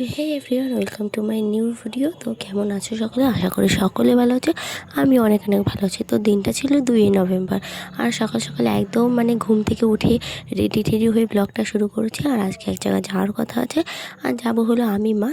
Hey everyone welcome to my new video তো কেমন আছো সকলে? আশা করি সকলে ভালো আছে। আমি অনেক অনেক ভালো আছি। তো দিনটা ছিল দুই নভেম্বর। আর সকাল সকাল একদম মানে ঘুম থেকে উঠে রেডি টেডি হয়ে ব্লগটা শুরু করেছি। আর আজকে এক জায়গায় যাওয়ার কথা আছে। আর যাব হলো আমি, মা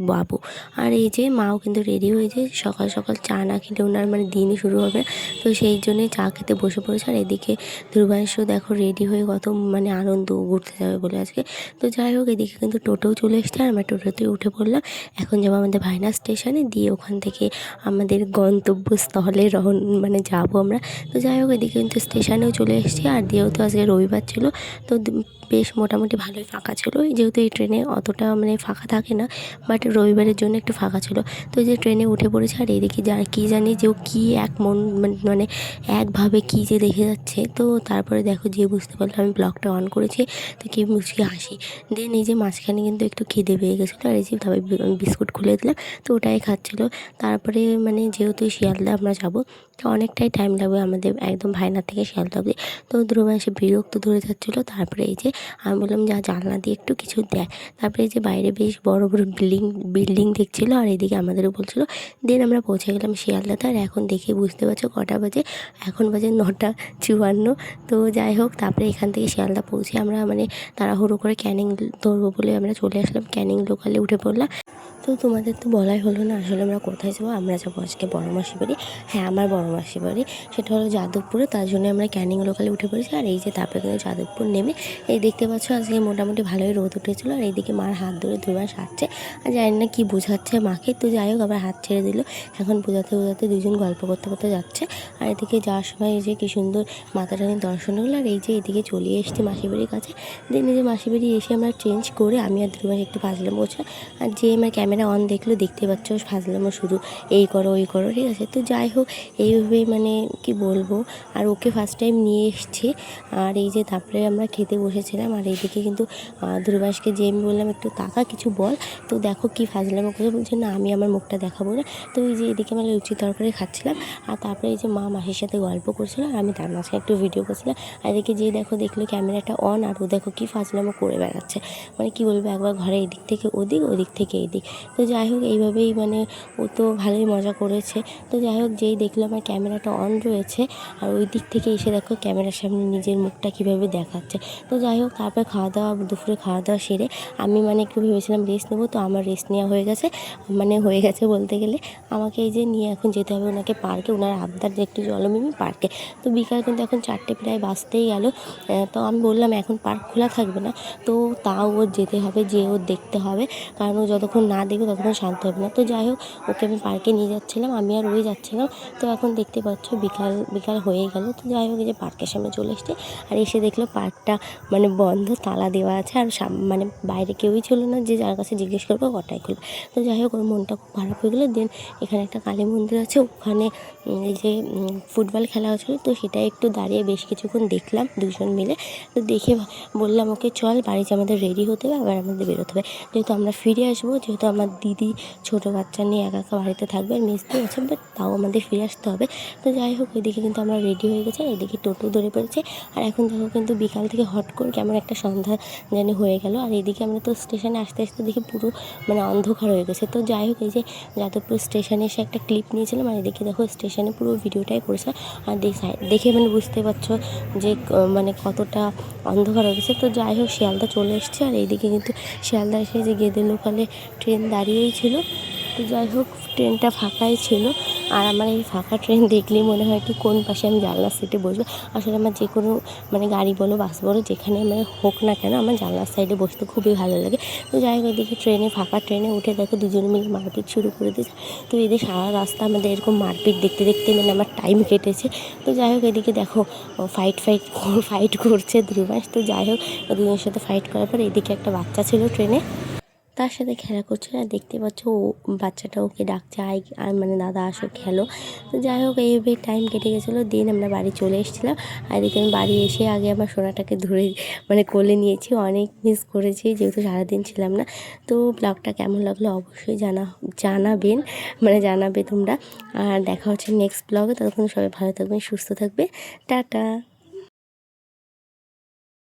বাবু। আর এই যে মাও কিন্তু রেডি হয়েছে সকাল সকাল চা না খেলে ওনার মানে দিনই শুরু হবে। তো সেই জন্যই চা খেতে বসে পড়েছে। আর এদিকে দুর্বাংশু দেখো রেডি হয়ে কত মানে আনন্দ, ঘুরতে যাবে বলে আজকে। তো যাই হোক, এদিকে কিন্তু টোটোও চলে এসছে। আর আমরা টোটোতে উঠে পড়লাম এখন যাব আমাদের ভাইনা স্টেশনে, দিয়ে ওখান থেকে আমাদের গন্তব্যস্থলে রহন মানে যাব আমরা। তো যাই হোক, এদিকে কিন্তু স্টেশনেও চলে এসেছি। আর দিয়েও তো আজকে রবিবার ছিল, তো বেশ মোটামুটি ভালোই ফাঁকা ছিল। যেহেতু এই ট্রেনে অতটা মানে ফাঁকা থাকে না, বাট রবিবারের জন্য একটু ফাঁকা ছিল। তো যে ট্রেনে উঠে পড়েছে, আর এদিকে যা কী জানি যে ও কী এক মন, মানে- একভাবে কী যে দেখে যাচ্ছে। তো তারপরে দেখো যে বুঝতে পারলাম আমি ব্লগটা অন করেছি, তো কি মুচকি হাসি দেন এই যে মাঝখানে কিন্তু একটু খিদে পেয়ে গেছিল আর এই যে তবে বিস্কুট খুলে দিলাম, তো ওটাই খাচ্ছিলো। তারপরে মানে যেহেতু শিয়ালদা আমরা যাব, তো অনেকটাই টাইম লাগবে আমাদের একদম ভাইনা থেকে শিয়ালদা অবধি। তো ধ্রুব এসে বিরক্ত ধরে যাচ্ছিল। তারপরে এই যে আমি বললাম, যা জানলা দিয়ে একটু কিছু দেয় তারপরে এই যে বাইরে বেশ বড় বড় বিল্ডিং বিল্ডিং দেখছিলো আর এদিকে আমাদেরও বলছিলো। দেন আমরা পৌঁছে গেলাম শিয়ালদাতে আর এখন দেখে বুঝতে পারছ কটা বাজে। এখন বাজে নটা চুয়ান্ন। তো যাই হোক, তারপরে এখান থেকে শিয়ালদা পৌঁছে আমরা মানে তাড়াহুড়ো করে ক্যানিং ধরবো বলে আমরা চলে আসলাম। ক্যানিং লোকালে উঠে পড়লাম। তো তোমাদের তো বলাই হলো না, আসলে আমরা কোথায় যাব? আমরা যাব আজকে বড় মাসি বাড়ি। হ্যাঁ আমার বড় মাসি বাড়ি। সেটা হলো যাদবপুরে। তার জন্য আমরা ক্যানিং লোকালে উঠে পড়েছি। আর এই যে তারপরে কিন্তু যাদবপুর নেমে, এই দেখতে পাচ্ছ আজকে মোটামুটি ভালোই রোদ উঠেছিল। আর এইদিকে মার হাত ধরে দুবার সারছে আর জানি না কি বোঝাচ্ছে মাকে। তো যাই হোক, আবার হাত ছেড়ে দিল। এখন বোঝাতে বোঝাতে দুজন গল্প করতে করতে যাচ্ছে। আর এদিকে যাওয়ার সময় এই যে কি সুন্দর মাতাটা নিয়ে দর্শন হলো। আর এই যে এদিকে চলে এসেছি মাসি বাড়ির কাছে। দেন এই যে মাসি বাড়ি এসে আমরা চেঞ্জ করে আমি আর দুবার একটু ফাজলাম বলছে আর যে আমার ক্যামেরা অন দেখল, দেখতে পাচ্ছ ফাজলামও শুরু এই করো, ওই করো। ঠিক আছে, তো যাই হোক, এইভাবেই মানে কি বলব, আর ওকে ফার্স্ট টাইম নিয়ে এসছি। আর এই যে তারপরে আমরা খেতে বসেছিলাম, আর এইদিকে কিন্তু ধ্রুবাসকে যে আমি বললাম, একটু তাকা, কিছু বল। তো দেখো কি ফাজলামো করে বলছে, না, আমি আমার মুখটা দেখাবো না। তো এই যে এদিকে আমরা লুচি তরকারি খাচ্ছিলাম, আর তারপরে এই যে মা মাসির সাথে গল্প করছিল, আর আমি তার মাঝখানে একটু ভিডিও করছিলাম। আর এদিকে যে দেখো, দেখল ক্যামেরাটা অন আর ও দেখো কি ফাজলামো করে বেড়াচ্ছে। মানে কি বলব, একবার ঘরে এদিক থেকে ওদিক ওদিক থেকে এদিক। তো যাই হোক, এইভাবেই মানে ও তো ভালোই মজা করেছে। তো যাই হোক, যেই দেখল আমার ক্যামেরাটা অন রয়েছে, আর ওই দিক থেকে এসে দেখো ক্যামেরার সামনে নিজের মুখটা কীভাবে দেখাচ্ছে। তো যাই হোক, তারপর খাওয়া দাওয়া, দুপুরে খাওয়া দাওয়া সেরে আমি মানে একটু ভেবেছিলাম রেস্ট নেব, তো আমার রেস্ট নেওয়া হয়ে গেছে। মানে হয়ে গেছে বলতে গেলে, আমাকে এই যে নিয়ে এখন যেতে হবে ওনাকে পার্কে ওনার আবদার যে একটু জলমিমি পার্কে তো বিকাল কিন্তু এখন চারটে প্রায় বাঁচতেই গেল তো আমি বললাম এখন পার্ক খোলা থাকবে না, তো তাও ওর যেতে হবে যে ওর দেখতে হবে। কারণ ও যতক্ষণ না দেখবে ততক্ষণ শান্ত হবে না। তো যাই হোক, ওকে আমি পার্কে নিয়ে যাচ্ছিলাম, আমি আর ওই যাচ্ছিলাম। তো এখন দেখতে পাচ্ছ বিকাল বিকাল হয়ে গেল। তো যাই হোক যে পার্কের সামনে চলে এসছে। আর এসে দেখল পার্কটা মানে বন্ধ, তালা দেওয়া আছে। আর মানে বাইরে কেউই ছিল না যে যার কাছে জিজ্ঞেস করব কটাই খুলবে। তো যাই হোক, ওর মনটা খুব খারাপ হয়ে গেলো। দেন এখানে একটা কালী মন্দির আছে, ওখানে এই যে ফুটবল খেলা হচ্ছিল। তো সেটা একটু দাঁড়িয়ে বেশ কিছুক্ষণ দেখলাম দুজন মিলে। তো দেখে বললাম, ওকে চল বাড়িতে আমাদের রেডি হতে হবে, আবার আমাদের বেরোতে হবে। যেহেতু আমরা ফিরে আসব, যেহেতু আমার দিদি ছোটো বাচ্চা নিয়ে একা একা বাড়িতে থাকবে, আর মিস্ত্রি আছে বাট তাও আমাদের ফিরে আসতে হবে। তো যাই হোক ওইদিকে কিন্তু আমরা রেডি হয়ে গেছি, আর এদিকে টোটো ধরে পড়েছে। আর এখন দেখো কিন্তু বিকাল থেকে হট করে কেমন একটা সন্ধ্যা জানি হয়ে গেল। আর এদিকে আমরা তো স্টেশনে আসতে আসতে দেখি পুরো মানে অন্ধকার হয়ে গেছে। তো যাই হোক, এই যে যাদবপুর স্টেশনে এসে একটা ক্লিপ নিয়েছিলাম, আর এদিকে দেখো স্টেশনে পুরো ভিডিওটাই করেছে। আর দেখে দেখে মানে বুঝতে পারছ যে মানে কতটা অন্ধকার হয়ে গেছে। তো যাই হোক, শিয়ালদা চলে এসছে, আর এইদিকে কিন্তু শিয়ালদা এসে যে গেদে লোকালে ট্রেন দাঁড়িয়েই ছিল। তো যাই হোক, ট্রেনটা ফাঁকাই ছিল। আর আমার এই ফাঁকা ট্রেন দেখলেই মনে হয় কি কোন পাশে আমি জানলার সিটে বসবো। আসলে আমার যে কোনো মানে গাড়ি বলো বাস বলো, যেখানে মানে হোক না কেন আমার জানলার সাইডে বসতে খুবই ভালো লাগে। তো যাই হোক, এদিকে ট্রেনে, ফাঁকা ট্রেনে উঠে দেখো দুজনে মিলে মারপিট শুরু করে দিয়েছে। তো এদের সারা রাস্তা আমাদের এরকম মারপিট দেখতে দেখতে মানে আমার টাইম কেটেছে। তো যাই হোক, এদিকে দেখো ফাইট ফাইট ফাইট করছে ধ্রুবাস। তো যাই হোক, দুজনের সাথে ফাইট করার পর এদিকে একটা বাচ্চা ছিল ট্রেনে। তার সাথে খেলা করছে আর দেখতে পাচ্ছ ও বাচ্চাটা ওকে ডাকছে আই আর মানে দাদা, আসো, খেলো। তো যাই হোক, এইভাবে টাইম কেটে গেছিল। দিন আমরা বাড়ি চলে এসেছিলাম। আর এদিকে আমি বাড়ি এসে আগে আমার সোনাটাকে ধরে মানে কোলে নিয়েছি। অনেক মিস করেছি, যেহেতু সারাদিন ছিলাম না। তো ব্লগটা কেমন লাগল অবশ্যই জানা, জানাবেন। মানে জানাবে তোমরা। আর দেখা হচ্ছে নেক্সট ব্লগে ততক্ষণ সবাই ভালো থাকবেন, সুস্থ থাকবে টাটা!